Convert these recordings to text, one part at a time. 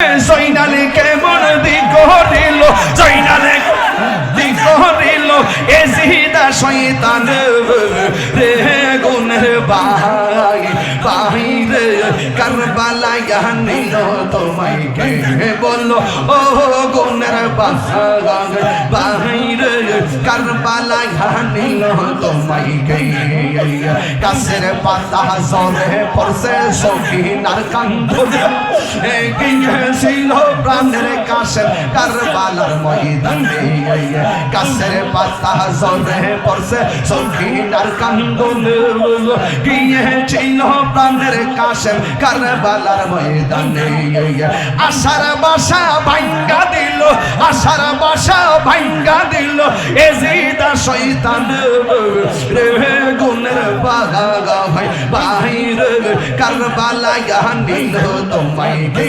জৈনালে কেমন দিগরিল জৈনালে দিগরিল এ জিদা শয়তান রে গুনের ভাই ভাই রে কারবালা নিল তোমায় কে বলল, ও গুনের ভাই ভাই রে কারবালা নিল তোমায় কে কাছের পাতা জরে পড়ছে সখিনার কান্দুর গিয়েছিল প্রাণের কাছে কারবালার ময়দানে কাছের পাতা জরে পড়ছে সখিনার কান্দুর গিয়েছিল প্রাণের কাছে, কারবালার ময়দানে। আশার বাসা ভাঙ্গা দিল, আশার বাসা ভাঙ্গা দিল। এ জিদা শয়তান রে গুনের বাগা ভাই ভাই রে কারবালা নিল তোমায় কে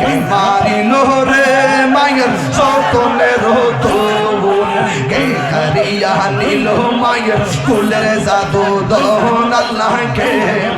কে মারিল রে, মায়ের সতনের তোর কে করিয়া নিল মায়ের কুলের জাদু দহন, আল্লাহ কে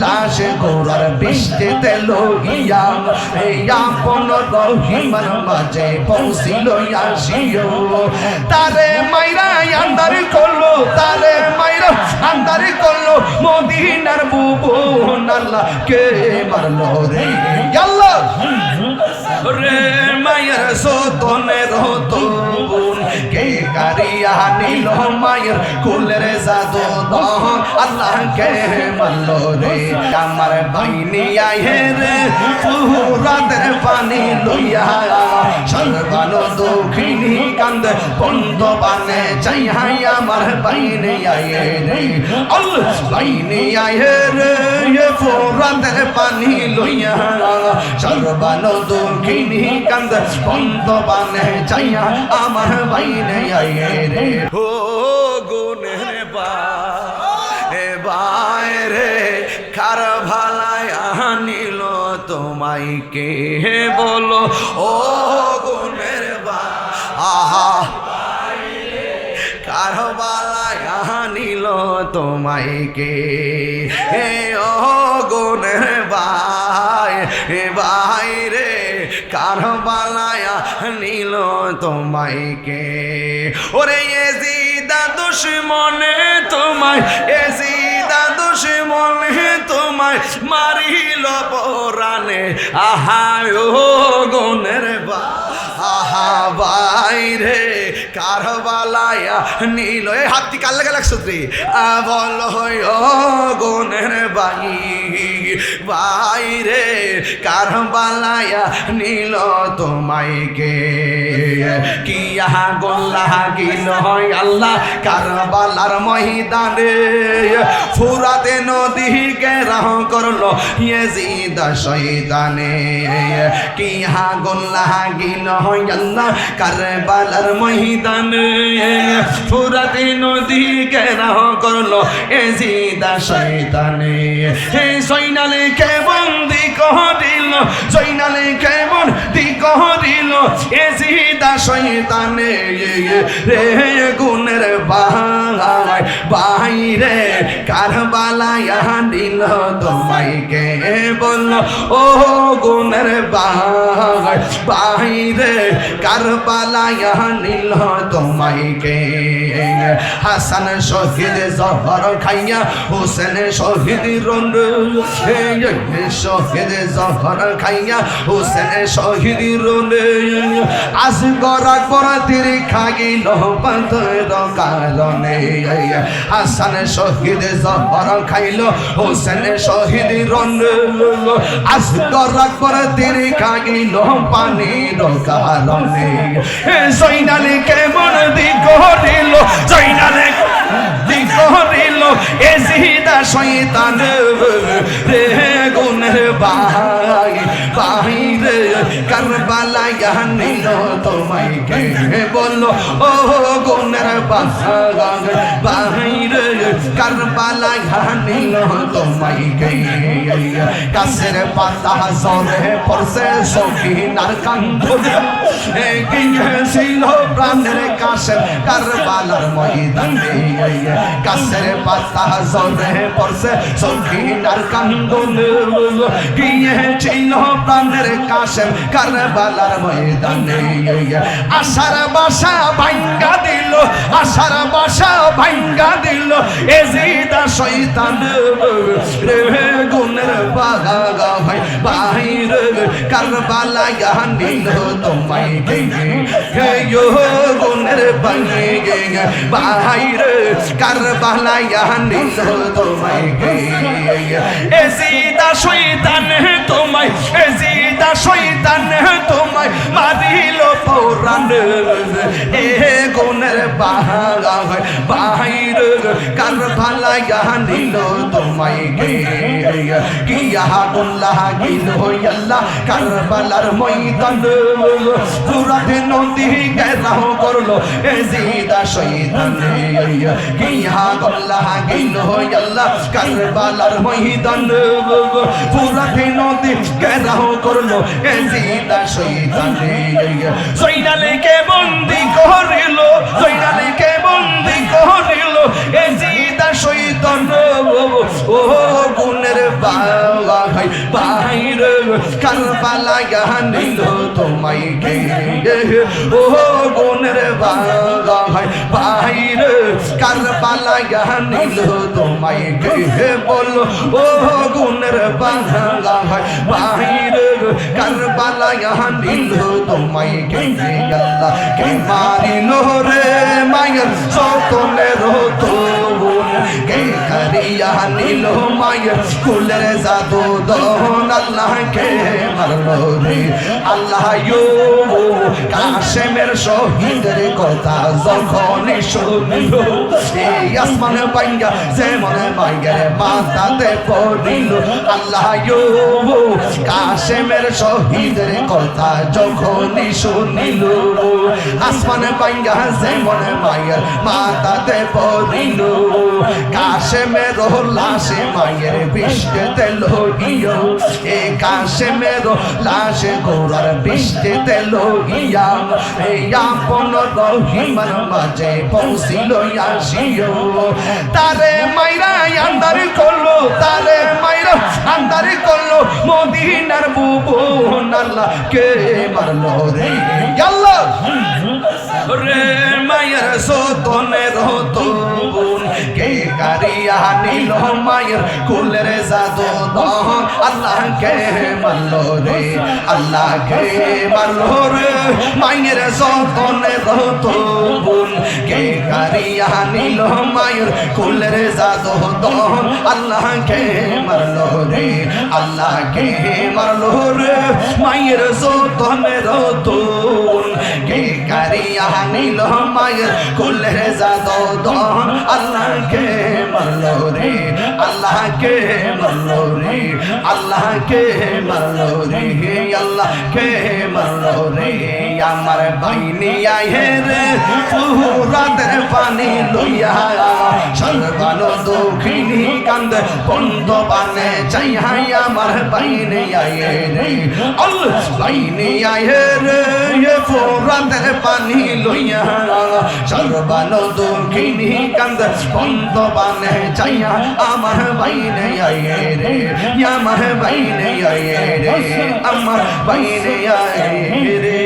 লাশে গোড়ার বৃষ্টিতে লইয়া এই আপন রহিমার মাঝে পৌঁছিল আসিও তারে মাইরা আন্দার করল, তারে মাইরা আন্দার করল, মদিনার বুবু আল্লাহ কে মারলো রে। আল্লাহ! রে মায়ের সোতনের হতন কে কারিয়া নিল মায়ের কুলের জাদু দহ আল্লাহ কে মারল রে। আমার বাইনি আহে রে পুরাদের পানি লইয়া সর্বান দক্ষিণী কান্দ, বন্ধ বানে চাই হাই আমার বাইনি আয়ে রে আল্লাহ বাইনি আয়ে রে পুরাদের পানি লইয়া সর্বান দক্ষিণী কান্দ বন্ধ বানে চাইয়া আমার বাইনে আয়ে রে ও গুনের বা এ বাইরে কার ভালায় আনিল তোমায় কে বলো ও গুনের বা আহা কারবালায় আনিল তোমায় কে? হে ও গুনের ভাই, হে ভাই রে, কারবালায় আনিল তোমায় কে? ওরে এ জিদা দুশ্মনে তোমায় এ জিদা দুশ্মনে তোমায় মারিল পরানে আহা ও বা আহা বাইরে কারবালায়া নীল। এ হাতটি কাল লাগা লাগছো তুই বল হয় ও গনের বাই বাইরে কারবালায়া নীল তোমায় কে? কিয়া গোল্লা গিল হয় আল্লাহ কারবালার মহিদানে ফুরাতে নদী কে রাহ করল ইয়েজিদা শয়তানে। কিয়া গোল্লা গিল হয় আল্লাহ কারবালার মহিদানে ফুরাতে নদী কে রাহ করল এজিদা শয়তানে। হে সৈনালে কে বন্দি করিল সৈনালে কে বন্দি করিল এজিদা শয়তানে রে গুণের বাহাই বাইরে কারবালায় দিল তোমায় কে বলল, ও গুনের বাহাই বাইরে কারবালায় নিল তোমায় কে হাসান শহীদ জহর খাইয়া, হোসেন শহীদ রন্ড শহীদ জহর খাইয়া, হোসেন শহীদ রন্ড আজ গরা গরা তিরি খাগিল পাথর কারণে। হাসান শহীদ জহর খাইল হোসেন শহীদ রন্ড আজ গরা গরা তিরি খাগিল পানির কারণে। সৈনালে কেমন দিক হরিল সৈনালে দিক হরিল এ জিদা শয়তান রে গুনের ভাই বাহিরে কারবালা নিল তোমায় কে বলল ও গুনের বাসাগান বাহিরে কারবালা নিল তোমায় কে কাছের পাতা জরে পড়ছে সখিনার কান্দ গিয়েছিল প্রাণের কাছের কারবালার ময়দানে কাছের পাতা জরে পড়ছে সখিনার কান্দন গিয়েছিল প্রাণের কাছের কারবালার ময়দানে আশার বাসা ভাঙ্গা দিল আশার বাসা ভাঙ্গা দিল এজিদা শৈতান রে গুণের বাগা ভাই, বাহির কারবালা নিল তোমায় গে ইয়ো গুণের বাঙে গে বাহির কারবালা নিল তোমায় গে এজিদা শৈতান তোমায় এজিদা শৈতান তোমায় মারিল পৌরাণ। এ গুণের বাহাগা হয় বাহির কারবালা নিল তোমায় গে কিয়া গুল্লাহ গিল আল্লাহ কারবালার ময়দান। পুরাতে নদী গেরাহ করল এ জিদা শৈতান কিয়া গুল্লাহ গিল আল্লাহ কারবালার ময়দান। পুরাতে নদী গেরাহ করল জিদা শৈতান জৈনালীকে বন্দি করিল জৈনালীকে বন্দি করিল এ জিদা শৈতান ও গুণের বাবা ভাই বাহির কারবালা নিল তোমায় গে ও গুণের বাবা ভাই বাহির কারবালা নিল তোমায় গে বলো ও গুণের বাবা ভাই বাহির কারবালা নিল তোমায় গে আল্লাহ কে মারিল রে মায়ের সতনের তো কে করিয়া নিল মায়ের কুলের জাদু দহন আল্লাহ কে মারলো রে আল্লাহ ইউ কাশেমের শহীদের কথা যখন শুনল এই আসমান পাইয়া যে মনে মনে মায়ের মাথাতে পড়িল কাশেমের লাশে মায়ের বৃষ্টিতে লইয়া এ কাশেমের লাশে গোড়ার বৃষ্টিতে লইয়া এই আপন রহিমার মাঝে পৌঁছিল আসিও তারে মাইরা আন্দার করল তারে মাইরা আন্দার করল মদিনার বুবু আল্লাহ কে মারলো রে আল্লাহ রে মায়ের সতনের হতন কে কারিয়া নিল মায়ের কুলের জাদু দহন। আল্লাহ কে মারলো রে আল্লাহ কে মারলো রে। মায়ের সতনের হতন কে কারিয়া নিল মায়ের কুলের জাদু দহন। আল্লাহ কে মারলো রে আল্লাহ কে মারলো রে। মায়ের সতনের হতন কে কারিয়া নিল মায়ের কুলের জাদু দহন। আল্লাহ কে মারলো রে আল্লাহ কে মারলো রে আল্লাহ কে মারলো রে আল্লাহ কে মারলো রে আমার বাইনি আয়ে রে পানি লইয়া সর্বালো দক্ষিণী কান্দ পন্দ পানে চাই হাই আমার বাইনি আয়ে রে আল্লাহ বাইনি আয়ে রে পুরাদের পানি লইয়া সর্বালো দক্ষিণী কান্দ পন্দ পানে চাইয়া আমার বাইনে আয়ে রে, আমার বাইনে আয়ে রে, আমার বাইনে আয়ে রে।